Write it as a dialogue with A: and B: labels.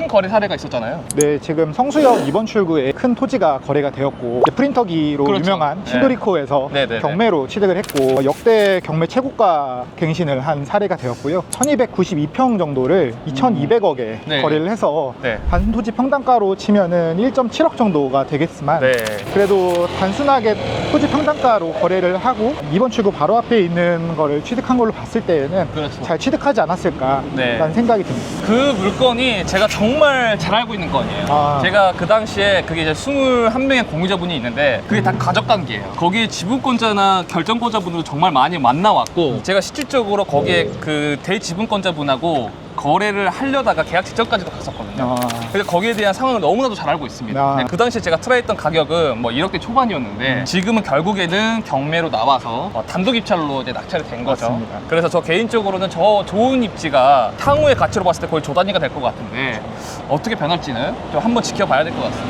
A: 큰 거래 사례가 있었잖아요.
B: 네, 지금 성수역 2번 출구에 큰 토지가 거래가 되었고 이제 프린터기로
A: 그렇죠.
B: 유명한
A: 네.
B: 신도리코에서
A: 네 네 네.
B: 경매로 취득을 했고 역대 경매 최고가 갱신을 한 사례가 되었고요. 1292평 정도를 2200억에
A: 네.
B: 거래를 해서
A: 네.
B: 단토지 평당가로 치면은 1.7억 정도가 되겠지만
A: 네.
B: 그래도 단순하게 토지 평당가로 거래를 하고 2번 출구 바로 앞에 있는 거를 취득한 걸로 봤을 때에는
A: 그렇죠.
B: 잘 취득하지 않았을까라는
A: 네.
B: 생각이 듭니다.
A: 그 물건이 제가 정말 잘 알고 있는 건이에요.
B: 아.
A: 제가 그 당시에 그게 이제 21명의 공유자분이 있는데 그게 다 가족 관계예요. 거기에 지분권자나 결정권자분들도 정말 많이 만나왔고 제가 실질적으로 거기에 그 대지분권자분하고 거래를 하려다가 계약 직전까지도 갔었거든요.
B: 아.
A: 그래서 거기에 대한 상황을 너무나도 잘 알고 있습니다.
B: 아.
A: 네, 그 당시에 제가 트라이했던 가격은 뭐 1억대 초반이었는데 지금은 결국에는 경매로 나와서 어, 단독 입찰로 이제 낙찰이 된 거죠.
B: 맞습니다.
A: 그래서 저 개인적으로는 저 좋은 입지가 향후의 가치로 봤을 때 거의 조 단위가 될 것 같은데 어떻게 변할지는 좀 한번 지켜봐야 될 것 같습니다.